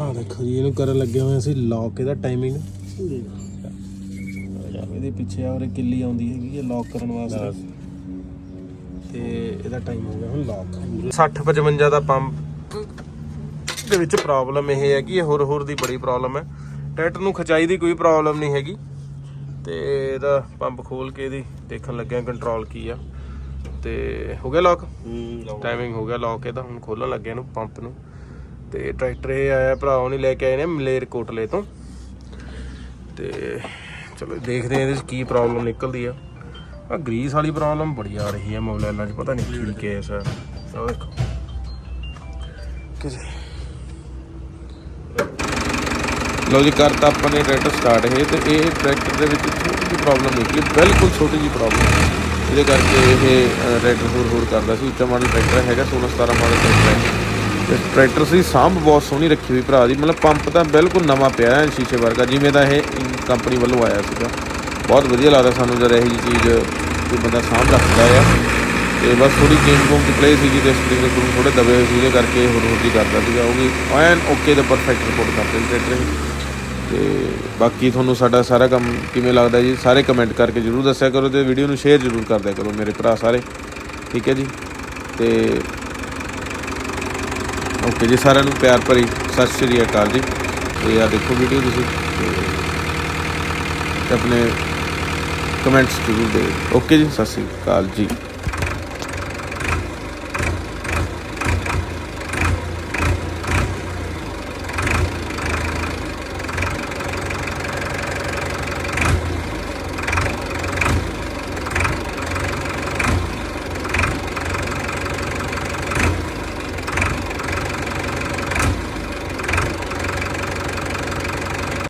ਆ ਦੇਖੋ ਜੀ ਇਹਨੂੰ ਕਰਨ ਲੱਗੇ ਹੋਏ ਅਸੀਂ ਲੌਕ ਇਹਦਾ ਟਾਈਮਿੰਗ ਇਹਦੇ ਪਿੱਛੇ ਆ ਉਹਰੇ ਕਿੱਲੀ ਆਉਂਦੀ ਹੈਗੀ ਹੈ ਲੌਕ ਕਰਨ ਵਾਸਤੇ। ਤੇ ਇਹਦਾ ਟਾਈਮ ਹੋ ਗਿਆ ਹੁਣ ਲੌਕ 60 55 ਦਾ ਪੰਪ। ਦੇ ਵਿੱਚ ਪ੍ਰੋਬਲਮ ਇਹ ਹੈ ਕਿ ਇਹ ਹੋਰ ਹੋਰ ਦੀ ਬੜੀ ਪ੍ਰੋਬਲਮ ਹੈ। ਟਰੈਕਟਰ ਨੂੰ ਖਚਾਈ ਦੀ ਕੋਈ ਪ੍ਰੋਬਲਮ ਨਹੀਂ ਹੈਗੀ। ਤੇ ਇਹਦਾ ਪੰਪ ਖੋਲ ਕੇ ਇਹਦੀ ਦੇਖਣ ਲੱਗਿਆ ਕੰਟਰੋਲ ਕੀ ਆ। ਤੇ ਹੋ ਗਿਆ ਲੌਕ ਟਾਈਮਿੰਗ ਹੋ ਗਿਆ ਲੌਕ ਇਹਦਾ ਹੁਣ ਖੋਲਣ ਲੱਗੇ ਇਹਨੂੰ ਪੰਪ ਨੂੰ। ਤੇ ਟਰੈਕਟਰ ਇਹ ਆਇਆ ਭਰਾਓ ਨੇ ਲੈ ਕੇ ਆਏ ਨੇ ਮਲੇਰ ਕੋਟਲੇ ਤੋਂ। ਤੇ ਚਲੋ ਦੇਖਦੇ ਹਾਂ ਇਹਦੇ ਚ ਕੀ ਪ੍ਰੋਬਲਮ ਨਿਕਲਦੀ ਆ। ਆ ਗਰੀਸ ਵਾਲੀ ਪ੍ਰੋਬਲਮ ਬੜੀ ਆ ਰਹੀ ਹੈ ਮੋਬਾਈਲਾਂ 'ਚ ਪਤਾ ਨਹੀਂ ਕੀ ਕੇਸ ਹੈ ਆਹ ਦੇਖੋ ਕਿਸੇ ਲਓ ਜੀ ਕਰਤਾ ਆਪਾਂ ਨੇ ਟਰੈਕਟਰ ਸਟਾਰਟ ਹੈ ਤੇ ਇਹ ਟਰੈਕਟਰ ਦੇ ਵਿੱਚ ਛੋਟੀ ਜਿਹੀ ਪ੍ਰੋਬਲਮ ਨਿਕਲੀ, ਬਿਲਕੁਲ ਛੋਟੀ ਜਿਹੀ ਪ੍ਰੋਬਲਮ ਇਹਦੇ ਕਰਕੇ ਇਹ ਟਰੈਕਟਰ ਹੋਰ ਹੋਰ ਕਰਦਾ ਸੀ। ਉੱਚਾ ਮਾਡਲ ਟਰੈਕਟਰ ਹੈਗਾ 16 17 ਮਾਡਲ ਟਰੈਕਟਰ ਹੈ। ਤੇ ਟਰੈਕਟਰ ਸੀ, ਸਾਂਭ ਬਹੁਤ ਸੋਹਣੀ ਰੱਖੀ ਹੋਈ ਭਰਾ ਦੀ। ਮਤਲਬ ਪੰਪ ਤਾਂ ਬਿਲਕੁਲ ਨਵਾਂ ਪਿਆ ਹੈ ਸ਼ੀਸ਼ੇ ਵਰਗਾ, ਜਿਵੇਂ ਦਾ ਇਹ ਕੰਪਨੀ ਵੱਲੋਂ ਆਇਆ ਸੀਗਾ। ਬਹੁਤ ਵਧੀਆ ਲੱਗਦਾ ਸਾਨੂੰ ਜਦ ਇਹੋ ਜਿਹੀ ਚੀਜ਼ ਕੋਈ ਬੰਦਾ ਸਾਂਭ ਰੱਖਦਾ ਆ। ਤੇ ਬਸ ਥੋੜੀ ਚੇਂਜ ਕੋਮ ਦੀ ਪਲੇ ਸੀਗੀ ਤੇ ਸਪਰਿੰਗ ਕੋਮ ਥੋੜੇ ਦਬੇ ਹੋਏ ਸੀ ਇਹਦੇ ਕਰਕੇ ਹੋਰ ਹੋਰ ਜੀ ਕਰਦਾ ਸੀਗਾ। ਉਹ ਵੀ ਐਨ ਓਕੇ ਦੇ ਪਰਫੈਕਟ ਰਿਪੋਰਟ ਕਰਦੇ ਨੇ ਟਰੈਕਟਰ ਇਹ ਤੇ ਬਾਕੀ ਤੁਹਾਨੂੰ ਸਾਡਾ ਸਾਰਾ ਕੰਮ ਕਿਵੇਂ ਲੱਗਦਾ ਜੀ, ਸਾਰੇ ਕਮੈਂਟ ਕਰਕੇ ਜਰੂਰ ਦੱਸਿਆ ਕਰੋ ਤੇ ਵੀਡੀਓ ਨੂੰ ਸ਼ੇਅਰ ਜਰੂਰ ਕਰਦਿਆ ਕਰੋ ਮੇਰੇ ਭਰਾ ਸਾਰੇ। ਠੀਕ ਹੈ ਜੀ? ਤੇ ਓਕੇ ਜੀ, ਸਾਰਿਆਂ ਨੂੰ ਪਿਆਰ ਭਰੀ ਸਤਿ ਸ਼੍ਰੀ ਅਕਾਲ ਜੀ। ਤੇ ਆ ਦੇਖੋ ਵੀਡੀਓ ਤੁਸੀਂ, ਤੇ ਆਪਣੇ ਕਮੈਂਟਸ ਜ਼ਰੂਰ ਦਿਓ। ਓਕੇ ਜੀ, ਸਤਿ ਸ਼੍ਰੀ ਅਕਾਲ ਜੀ।